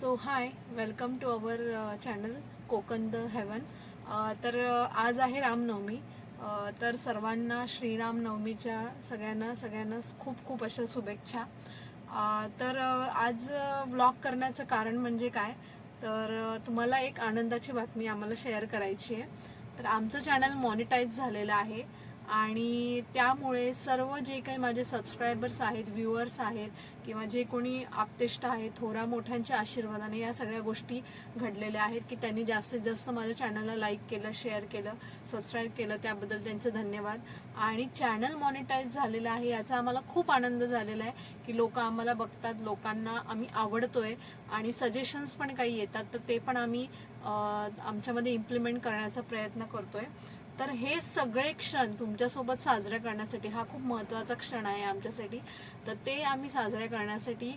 So hi welcome to our channel Konkan the heaven तर uh, आज आहे Ramnavami. Uh, तर सर्वांना श्रीरामनवमीच्या सगळ्यांना सगळ्यांना खूप खूप अशा शुभेच्छा. Uh, तर आज व्लॉग करण्याचं कारण म्हणजे काय? तर तुम्हाला एक आनंदाची बातमी आम्हाला शेअर करायची आहे. तर आमचं चॅनल मॉनिटाईज झालेलं आहे. आणि त्यामुळे सर्व जे काही माझे सबस्क्रायबर्स आहेत व्ह्युअर्स आहेत किंवा जे कोणी आपतेष्ट आहेत थोरा मोठ्यांच्या आशीर्वादाने या सगळ्या गोष्टी घडलेल्या आहेत की त्यांनी जास्तीत जास्त माझ्या चॅनलला लाईक केलं शेअर केलं सबस्क्राईब केलं त्याबद्दल त्यांचे धन्यवाद. आणि चॅनल मॉनिटाईज झालेलं आहे याचा आम्हाला खूप आनंद झालेला आहे की लोक आम्हाला बघतात लोकांना आम्ही आवडतोय आणि सजेशन्स पण काही येतात तर ते पण आम्ही आमच्यामध्ये इम्प्लिमेंट करण्याचा प्रयत्न करतोय. तर हे सगळे क्षण तुमच्यासोबत साजरे करण्यासाठी हा खूप महत्त्वाचा क्षण आहे आमच्यासाठी. तर ते आम्ही साजरे करण्यासाठी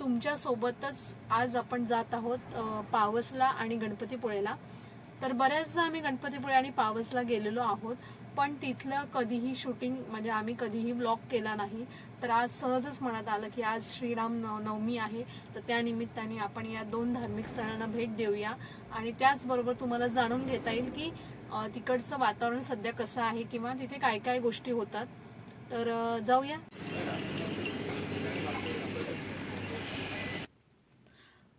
तुमच्यासोबतच आज आपण जात आहोत पावसला आणि गणपतीपुळेला. तर बऱ्याचदा आम्ही गणपतीपुळे आणि पावसला गेलेलो आहोत पण तिथलं कधीही शूटिंग म्हणजे आम्ही कधीही ब्लॉक केला नाही. तर आज सहजच मनात आलं की आज श्रीराम नवमी आहे तर त्या निमित्ताने आपण या दोन धार्मिक स्थळांना भेट देऊया. आणि त्याचबरोबर तुम्हाला जाणून घेता येईल की तिकडचं वातावरण सध्या कसं आहे किंवा तिथे काय काय गोष्टी होतात तर जाऊया.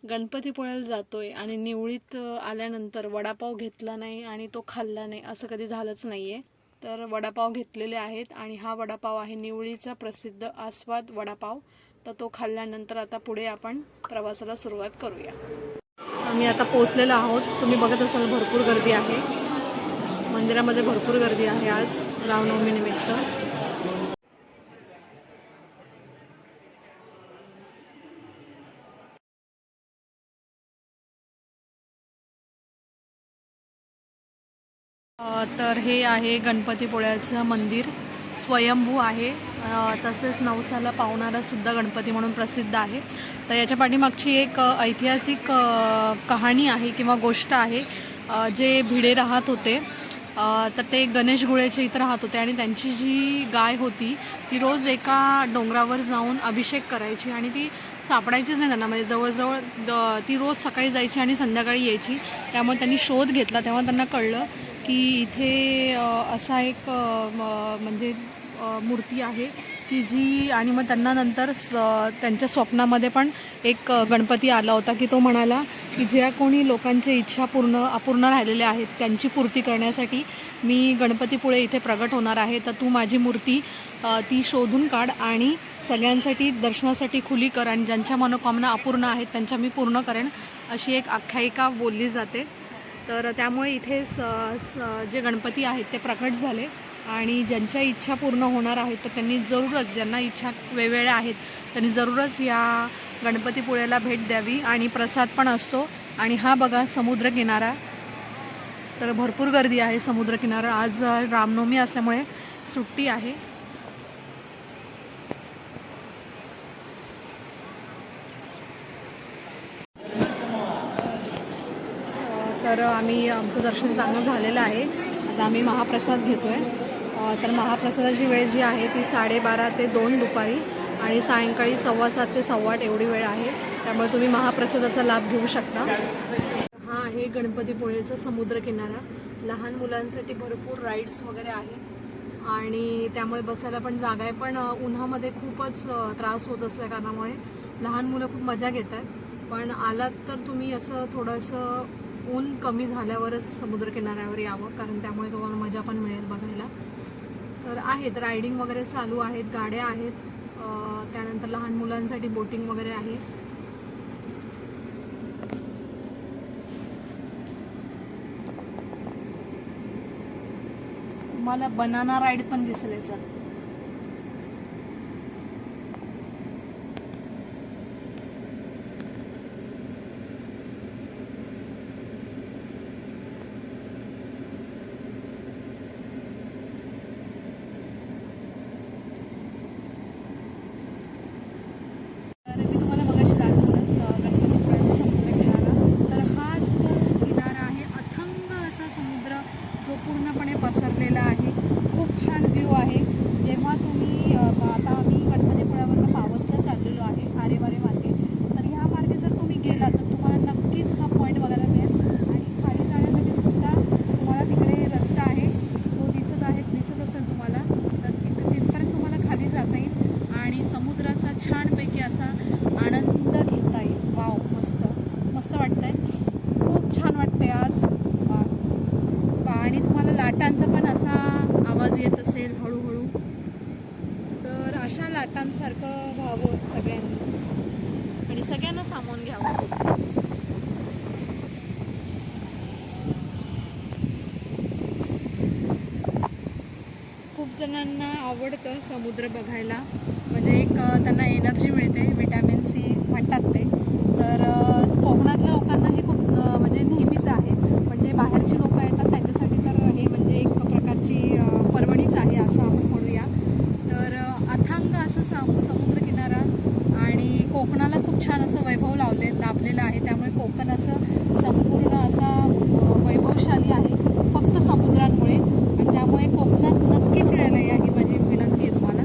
गणपतीपुळ्याला जातोय आणि निवळीत आल्यानंतर वडापाव घेतला नाही आणि तो खाल्ला नाही असं कधी झालंच नाहीये. तर वडापाव घेतलेले आहेत आणि हा वडापाव आहे निवळीचा प्रसिद्ध आस्वाद वडापाव. तर तो खाल्ल्यानंतर आता पुढे आपण प्रवासाला सुरुवात करूया. आम्ही आता पोचलेलो आहोत. तुम्ही बघत असाल भरपूर गर्दी आहे. मंदिरामध्ये भरपूर गर्दी आहे आज रामनवमी निमित्त तर हे आहे गणपतीपुळ्याचं मंदिर स्वयंभू आहे. तसेच नवसाला पावणारा सुद्धा गणपती म्हणून प्रसिद्ध आहे. तर याच्या पाठीमागची एक ऐतिहासिक कहाणी आहे किंवा गोष्ट आहे जे भिडे राहत होते. तर ते गणेश गुळेचे इथं राहत होते आणि त्यांची जी गाय होती ती रोज एका डोंगरावर जाऊन अभिषेक करायची आणि ती सापडायचीच नाही त्यांना. म्हणजे जवळजवळ द ती रोज सकाळी जायची आणि संध्याकाळी यायची. त्यामुळे त्यांनी शोध घेतला. तेव्हा त्यांना कळलं की इथे असा एक म्हणजे मूर्ती आहे. की जी आणि मग त्यांना नंतर स त्यांच्या स्वप्नामध्ये पण एक गणपती आला होता की तो म्हणाला की ज्या कोणी लोकांच्या इच्छा पूर्ण अपूर्ण राहिलेल्या आहेत त्यांची पूर्ती करण्यासाठी मी गणपतीपुळे इथे प्रगट होणार आहे. तर तू माझी मूर्ती ती शोधून काढ आणि सगळ्यांसाठी दर्शनासाठी खुली कर आणि ज्यांच्या मनोकामना अपूर्ण आहेत त्यांच्या मी पूर्ण करेन अशी एक आख्यायिका बोलली जाते. तर त्यामुळे इथे स स- जे गणपती आहेत ते प्रकट झाले आणि ज्यांच्या इच्छा पूर्ण होणार आहेत तर त्यांनी जरूरच ज्यांना इच्छा वेगवेगळ्या आहेत त्यांनी जरूरच या गणपतीपुळ्याला भेट द्यावी आणि प्रसाद पण असतो. आणि हा बघा समुद्रकिनारा तर भरपूर गर्दी आहे समुद्रकिनारा आज रामनवमी असल्यामुळे सुट्टी आहे. तर आम्ही आमचं दर्शन चांगलं झालेलं आहे. आता आम्ही महाप्रसाद घेतो आहे तर महाप्रसादाची वेळ जी आहे ती साडेबारा ते दोन दुपारी आणि सायंकाळी सव्वा सात ते सव्वा आठ एवढी वेळ आहे. त्यामुळे तुम्ही महाप्रसादाचा लाभ घेऊ शकता. हा आहे गणपतीपुळेचा समुद्रकिनारा. लहान मुलांसाठी भरपूर राईड्स वगैरे आहेत. आणि त्यामुळे बसायला पण जागा आहे. पण उन्हामध्ये खूपच त्रास होत असल्या कारणामुळे लहान मुलं खूप मजा घेतात. पण आलात तर तुम्ही असं थोडंसं ऊन कमी झाल्यावरच समुद्रकिनाऱ्यावर यावं कारण त्यामुळे तुम्हाला मजा पण मिळेल बघायला. तर आहेत रायडिंग वगैरे चालू आहेत गाड्या आहेत त्यानंतर लहान मुलांसाठी बोटिंग वगैरे आहे. तुम्हाला बनाना राईड पण दिसेल याच्यात. अशा लाटांसारखं व्हावं सगळ्यांनी. आणि सगळ्यांना सामावून घ्यावं. खूप जणांना आवडतं समुद्र बघायला. म्हणजे एक त्यांना एनर्जी मिळते विटॅमिन सी म्हणतात ते. तर कोकणातल्या लोकांना हे खूप म्हणजे नेहमीच आहे. म्हणजे बाहेरची लोक आहेत नक्की फिरायला या ही माझी विनंती आहे तुम्हाला.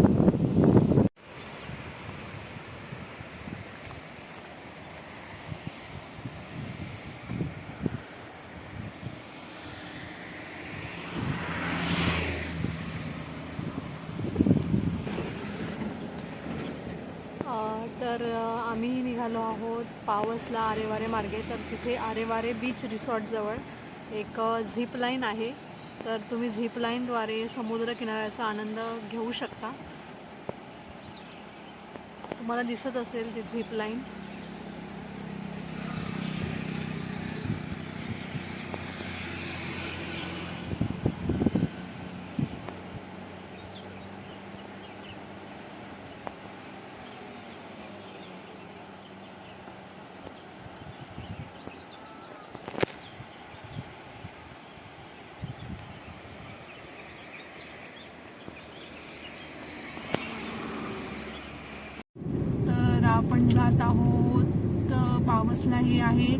तर आम्ही निघालो आहोत पावसला आरेवारे मार्गे. तर तिथे आरेवारे बीच रिसॉर्टजवळ एक झिप लाईन आहे. तर तुम्ही झिप लाईनद्वारे समुद्रकिनाऱ्याचा आनंद घेऊ शकता. तुम्हाला दिसत असेल ती झिप लाईन तर आपण जात आहोत. पावसला हे आहे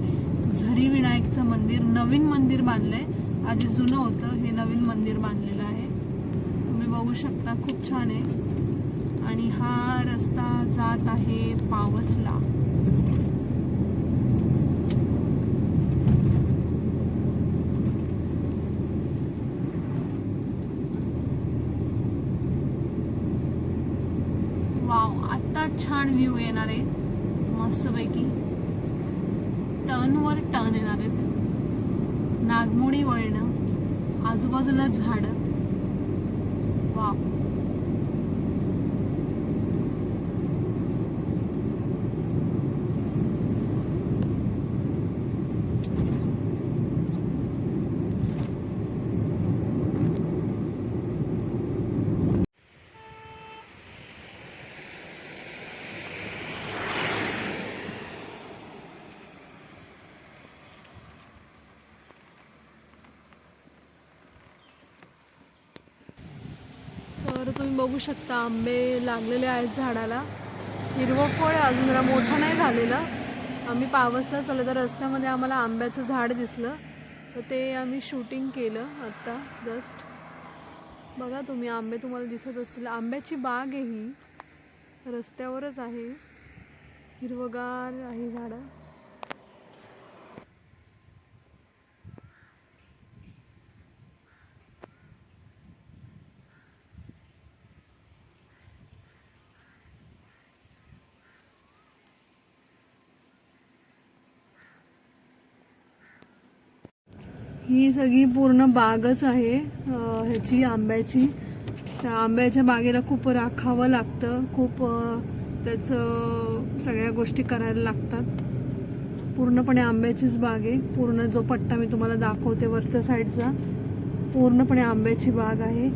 झरी विनायकचं मंदिर. नवीन मंदिर बांधलंय. आधी जुनं होतं हे नवीन मंदिर बांधलेलं आहे. तुम्ही बघू शकता खूप छान आहे. आणि हा रस्ता जात आहे पावसला वाव आता छान व्ह्यू येणार आहे. मस्तपैकी. टर्नवर टर्न येणार आहेत. नागमोडी वळणं आजूबाजूला झाडं. वाव. तर तुम्ही बघू शकता आंबे लागलेले आहेत झाडाला. हिरवं फळ अजून जरा मोठं नाही झालेलं. आम्ही पावसला चाललो तर रस्त्यामध्ये आम्हाला आंब्याचं झाड दिसलं. तर ते आम्ही शूटिंग केलं आत्ता जस्ट बघा तुम्ही आंबे तुम्हाला दिसत असतील. आंब्याची बाग आहे ही. रस्त्यावरच आहे. हिरवगार आहे झाडं. ही सगळी पूर्ण बागच आहे ह्याची आंब्याची. त्या आंब्याच्या बागेला खूप राखावं लागतं खूप त्याचं सगळ्या गोष्टी करायला लागतात. पूर्णपणे आंब्याचीच बाग आहे. पूर्ण जो पट्टा मी तुम्हाला दाखवते वरच्या साईडचा पूर्णपणे आंब्याची बाग आहे.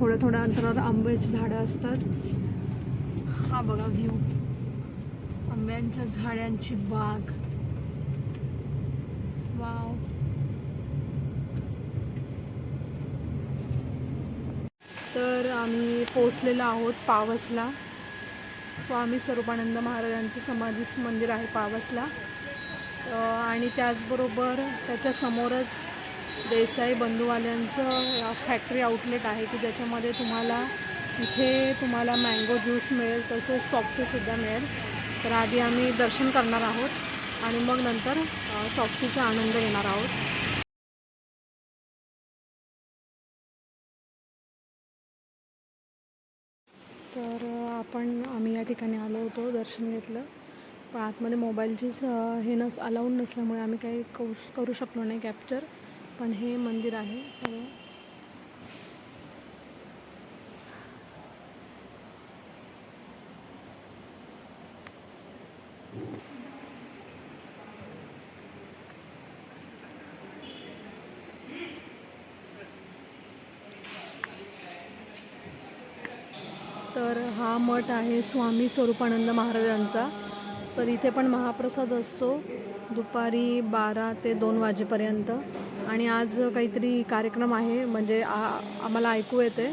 थोड्या थोड्या अंतरावर आंब्याची झाडं असतात. हा बघा व्ह्यू आंब्यांच्या झाडांची बाग. वाव तर आम्ही पोचलेलो आहोत पावसला. स्वामी स्वरूपानंद महाराजांचे समाधीस मंदिर आहे पावसला. आणि त्याचबरोबर त्याच्यासमोरच देसाई बंधूवाल्यांचं फॅक्टरी आउटलेट आहे की ज्याच्यामध्ये तुम्हाला इथे तुम्हाला मँगो ज्यूस मिळेल तसेच सॉफ्टीसुद्धा मिळेल. तर आधी आम्ही दर्शन करणार आहोत आणि मग नंतर सॉफ्टीचा आनंद घेणार आहोत. आपण आम्ही या ठिकाणी आलो होतो दर्शन घेतलं. पण आतमध्ये मोबाईलचीच हे नस अलाउड नसल्यामुळे आम्ही काही करू करू शकलो नाही कॅप्चर पण हे मंदिर आहे सगळं. तर हा मठ आहे स्वामी स्वरूपानंद महाराजांचा. तर इथे पण महाप्रसाद असतो. दुपारी बारा ते दोन वाजेपर्यंत. आणि आज काहीतरी कार्यक्रम आहे. म्हणजे आ आम्हाला ऐकू येते.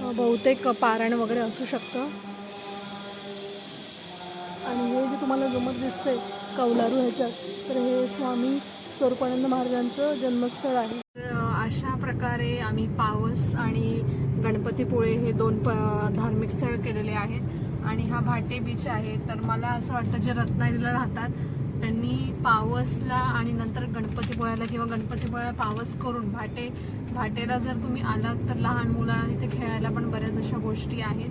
बहुतेक पारायण वगैरे असू शकतं. आणि हे जे तुम्हाला जमत दिसते कौलारू ह्याच्यात तर हे स्वामी स्वरूपानंद महाराजांचं जन्मस्थळ आहे. अशा प्रकारे आम्ही पावस आणि गणपतीपुळे हे दोन प धार्मिक स्थळ केलेले आहेत. आणि हा भाटे बीच आहे. तर मला असं वाटतं जे रत्नागिरीला राहतात त्यांनी पावसला आणि नंतर गणपतीपुळ्याला किंवा गणपतीपुळ्याला पावस करून भाटे भाटेला जर तुम्ही आलात तर लहान मुलांना तिथे खेळायला पण बऱ्याच अशा गोष्टी आहेत.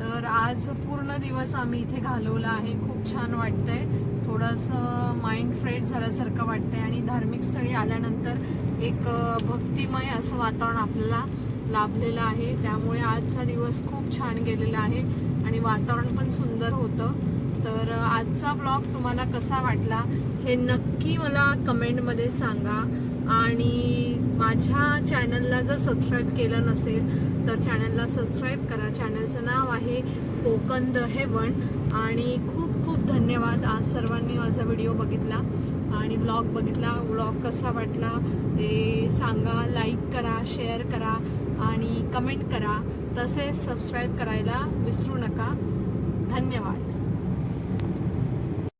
तर आज पूर्ण दिवस आम्ही इथे घालवला आहे. खूप छान वाटतंय. थोडंसं माइंड फ्रेश झाल्यासारखं वाटतंय आणि धार्मिक स्थळी आल्यानंतर एक भक्तिमय असं वातावरण आपल्याला लाभलेलं आहे. त्यामुळे आजचा दिवस खूप छान गेलेला आहे आणि वातावरण पण सुंदर होतं. तर आजचा ब्लॉग तुम्हाला कसा वाटला हे नक्की मला कमेंटमध्ये सांगा. आणि माझ्या चॅनलला जर सबस्क्राईब केलं नसेल तर चॅनलला सबस्क्राईब करा. चॅनलचं नाव आहे कोकण द हेवन आणि खूप खूप धन्यवाद आज सर्वांनी माझा व्हिडिओ बघितला. आणि ब्लॉग बघितला ब्लॉग कसा वाटला ते सांगा लाईक करा शेअर करा आणि कमेंट करा. तसेच सबस्क्राईब करायला विसरू नका. धन्यवाद.